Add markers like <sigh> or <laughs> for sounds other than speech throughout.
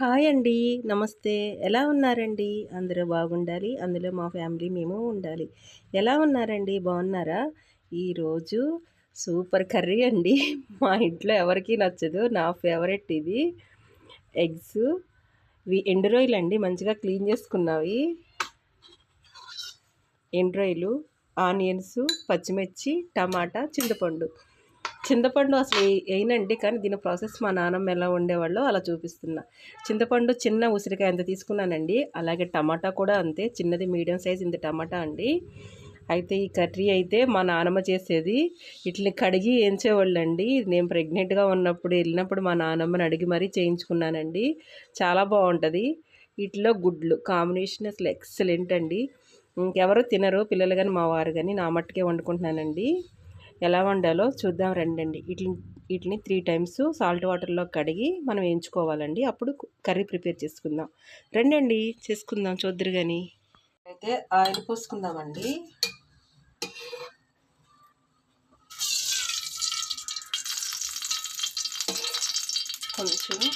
Hi అండి. నమస్తే. ఎలా ఉన్నారండి? అందరూ బాగుండాలి. అందులో మా ఫ్యామిలీ మేము ఉండాలి. ఎలా ఉన్నారండి? బాగున్నారా? ఈరోజు సూపర్ కర్రీ అండి. <laughs> మా ఇంట్లో ఎవరికి నచ్చదు. నా ఫేవరెట్ ఇది. ఎగ్స్. ఇవి ఎండు అండి. మంచిగా క్లీన్ చేసుకున్నవి. ఎండు ఆనియన్స్ పచ్చిమిర్చి టమాటా చింతపండు. చింతపండు అసలు వేయనండి కానీ దీని ప్రాసెస్ మా నాన్నమ్మ ఎలా ఉండేవాళ్ళు అలా చూపిస్తున్నా. చింతపండు చిన్న ఉసిరికాయ ఎంత తీసుకున్నానండి. అలాగే టమాటా కూడా అంతే చిన్నది మీడియం సైజ్ ఇంత టమాటా అండి. అయితే ఈ కర్రీ అయితే మా నాన్నమ్మ చేసేది. ఇట్లని కడిగి వేయించేవాళ్ళండి నేను ప్రెగ్నెంట్గా ఉన్నప్పుడు వెళ్ళినప్పుడు మా నాన్నమ్మని అడిగి మరీ చేయించుకున్నానండి. చాలా బాగుంటుంది. వీటిలో గుడ్లు కాంబినేషన్ అసలు ఎక్సలెంట్ అండి. ఇంకెవరు తినరు పిల్లలు కానీ మా వారు కానీ నా మట్టుకే వండుకుంటున్నానండి. ఎలా వండాలో చూద్దాం రండి వీటిని వీటిని త్రీ టైమ్స్ సాల్ట్ వాటర్లో కడిగి మనం వేయించుకోవాలండి. అప్పుడు కర్రీ ప్రిపేర్ చేసుకుందాం. రండి చేసుకుందాం చూద్దరు కానీ అయితే ఆయిల్ పోసుకుందామండి. కొంచెం.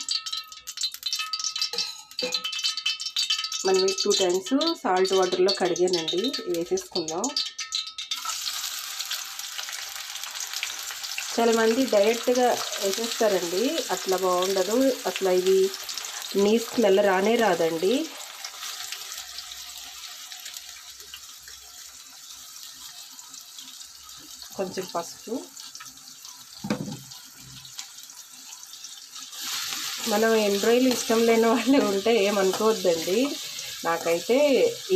మనం టూ టైమ్స్ సాల్ట్ వాటర్లో కడిగానండి. వేసేసుకుందాం. చాలా మంది డైరెక్ట్గా వేసేస్తారండి. అట్లా బాగుండదు. అసలు ఇది నీ స్మెల్ రానే రాదండి. కొంచెం పసుపు. మనం ఎండ్రాయిలు రొయ్యలు ఇష్టం లేని వాళ్ళు ఉంటే ఏమనుకోవద్దండి. నాకైతే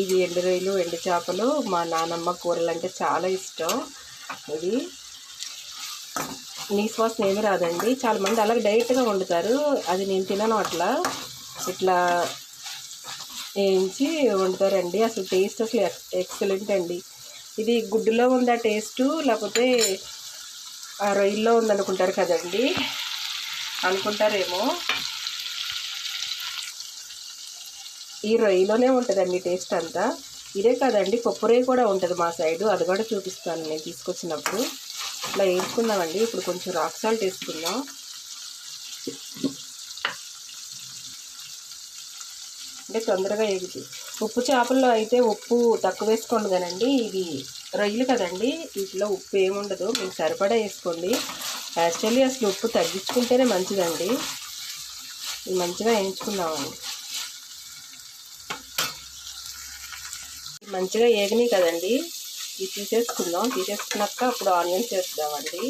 ఇది ఎండురొయ్యలు ఎండు చేపలు మా నానమ్మ కూరలు అంటే చాలా ఇష్టం. ఇది నీస్ వాసన ఏమి రాదండి. చాలామంది అలాగే డైరెక్ట్గా వండుతారు. అది నేను తినను అట్లా. ఇట్లా వేయించి వండుతారండి. అసలు టేస్ట్ అసలు ఎక్సలెంట్ అండి. ఇది గుడ్డులో ఉందా టేస్టు లేకపోతే ఆ రొయ్యల్లో ఉందనుకుంటారు కదండి. అనుకుంటారేమో. ఈ రొయ్యలోనే ఉంటుందండి టేస్ట్ అంతా. ఇదే కదండి. పప్పు రొయ్య కూడా ఉంటుంది మా సైడు అది కూడా చూపిస్తాను నేను తీసుకొచ్చినప్పుడు. ఇట్లా వేయించుకుందామండి. ఇప్పుడు కొంచెం రాక్ సాల్ట్ వేసుకుందాం. అంటే తొందరగా ఎగుతుంది ఉప్పు చేపల్లో అయితే ఉప్పు తక్కువ వేసుకోండి కానండి ఇది రొయ్యలు కదండి. వీటిలో ఉప్పు ఏముండదు. మీకు సరిపడా వేసుకోండి. యాక్చువల్లీ అసలు ఉప్పు తగ్గించుకుంటేనే మంచిదండి. ఇది మంచిగా వేయించుకుందామండి. మంచిగా ఏగినాయి కదండి. ఇది తీసేసుకుందాం తీసేసుకున్నాక అప్పుడు ఆనియన్స్ వేద్దామండి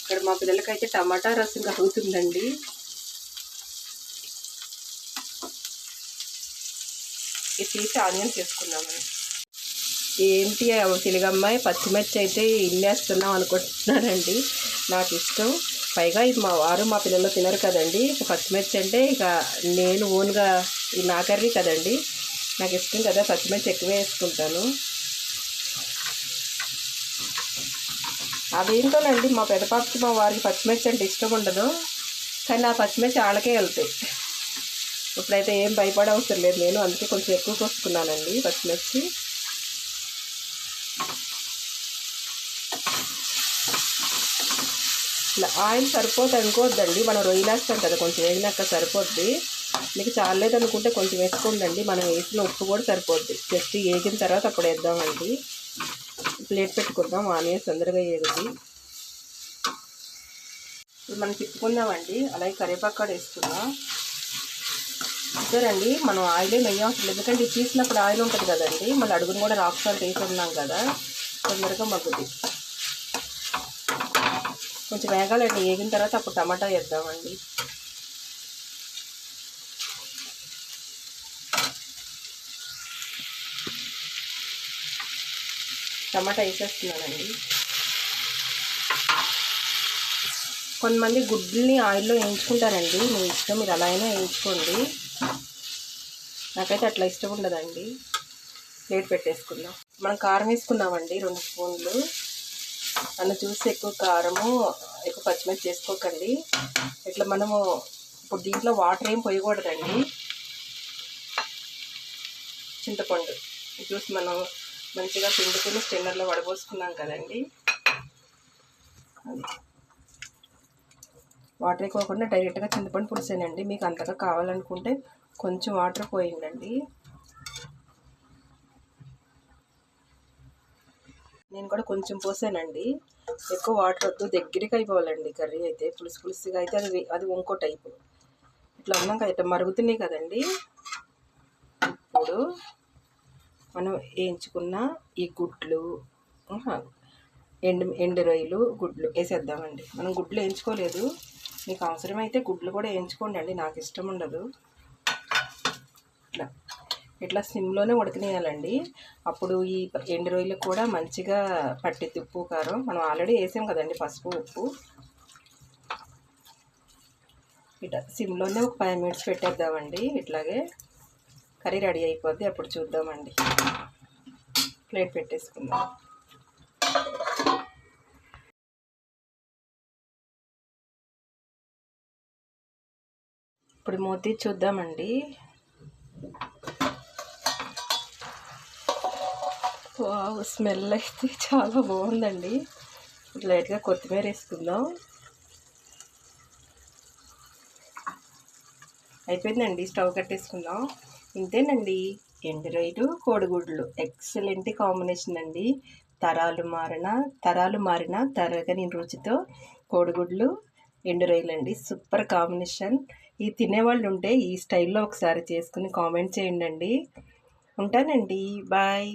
ఇక్కడ మా పిల్లలకైతే టమాటా రసం కలుగుతుందండి ఇది తీసి ఆనియన్స్ వేసుకుందామండి ఏంటి తెలుగమ్మాయి? పచ్చిమిర్చి అయితే ఇల్లేస్తున్నాం అనుకుంటున్నానండి. నాకు ఇష్టం పైగా ఇది మా వారు మా పిల్లలు తినరు కదండి. పచ్చిమిర్చి అంటే ఇక నేను ఓన్గా ఇది నా కర్రీ కదండి. నాకు ఇష్టం కదా పచ్చిమిర్చి ఎక్కువ వేసుకుంటాను. అదేంటోనండి మా పెదపాపకి మా వారికి పచ్చిమిర్చి అంటే ఇష్టం ఉండదు. కానీ ఆ పచ్చిమిర్చి వాళ్ళకే వెళ్తాయి ఇప్పుడైతే ఏం భయపడే అవసరం లేదు. నేను అందుకే కొంచెం ఎక్కువ కోసుకున్నానండి పచ్చిమిర్చి. ఇట్లా ఆయిల్ సరిపోదు అనుకోవద్దండి. మనం రొయ్యలేస్తాం కదా కొంచెం వేగినాక సరిపోద్ది. మీకు చాలేదనుకుంటే కొంచెం వేసుకోండి మనం వేసిన ఉప్పు కూడా సరిపోద్ది. జస్ట్ వేగిన తర్వాత అప్పుడు వేద్దామండి. ప్లేట్ పెట్టుకుందాం ఆనియన్స్ తొందరగా వేగుద్ది ఇప్పుడు మనం తిప్పుకుందామండి. అలాగే కరివేపాకు కూడా వేసుకుందాం. ఇద్దరండి మనం ఆయిల్ నెయ్యి అవసరం ఎందుకంటే ఇది తీసినప్పుడు ఆయిల్ ఉంటుంది కదండి. మళ్ళీ అడుగును కూడా రాక్ సాల్ట్ వేసి ఉన్నాం కదా. తొందరగా మగ్గుద్ది కొంచెం వేగాలండి వేగిన తర్వాత అప్పుడు టమాటా వేద్దామండి. టమాటా వేసేస్తున్నానండి. కొంతమంది గుడ్లని ఆయిల్లో వేయించుకుంటారండి. మీ ఇష్టం మీరు అలా అయినా వేయించుకోండి. నాకైతే అట్లా ఇష్టం ఉండదండి. ప్లేట్ పెట్టేసుకుందాం. మనం కారం వేసుకున్నామండి రెండు స్పూన్లు. నన్ను చూసి ఎక్కువ కారము ఎక్కువ పచ్చిమిర్చి చేసుకోకండి ఇట్లా మనము ఇప్పుడు దీంట్లో వాటర్ ఏం పోయకూడదండి. చింతపండు. చూసి మనం మంచిగా పిండుకుని స్టెన్నర్లో వడబోసుకున్నాం కదండి. వాటర్ ఎక్కువకుండా డైరెక్ట్గా చింతపండు పులుసేనండి. మీకు అంతగా కావాలనుకుంటే కొంచెం వాటర్ పోయిందండి నేను కూడా కొంచెం పోసానండి. ఎక్కువ వాటర్ వద్దు దగ్గరికి అయిపోవాలండి కర్రీ అయితే. పులుసు పులుసుగా అయితే అది అది ఇంకో టైపు. ఇట్లా ఉన్నాం కదా మరుగుతున్నాయి కదండి. ఇప్పుడు మనం వేయించుకున్న ఈ గుడ్లు ఎండు ఎండు రొయ్యలు గుడ్లు వేసేద్దామండి. మనం గుడ్లు వేయించుకోలేదు. మీకు అవసరమైతే గుడ్లు కూడా వేయించుకోండి అండి. నాకు ఇష్టం ఉండదు. ఇట్లా ఇట్లా సిమ్లోనే ఉడకనేయాలండి అప్పుడు ఈ ఎండు రొయ్యలకు కూడా మంచిగా పట్టిద్ది ఉప్పు కారం మనం ఆల్రెడీ వేసాం కదండి పసుపు ఉప్పు. ఇట్లా సిమ్లోనే ఒక ఫైవ్ మినిట్స్ పెట్టేద్దామండి. ఇట్లాగే కర్రీ రెడీ అయిపోద్ది. అప్పుడు చూద్దామండి. ప్లేట్ పెట్టేసుకుందాం. ఇప్పుడు మూతి చూద్దామండి. వావ్ స్మెల్ అయితే చాలా బాగుందండి. లైట్గా కొత్తిమీర వేసుకుందాం. అయిపోయిందండి స్టవ్ కట్టేసుకుందాం. ఇంతేనండి ఎండు కోడిగుడ్లు. ఎక్సలెంట్ కాంబినేషన్ అండి. తరాలు మారిన తరాలు మారిన తరగని రుచితో కోడిగుడ్లు ఎండు రొయ్యలు అండి. సూపర్ కాంబినేషన్ ఈ తినేవాళ్ళు ఉంటే ఈ స్టైల్లో ఒకసారి చేసుకుని కామెంట్ చేయండి ఉంటానండి. బాయ్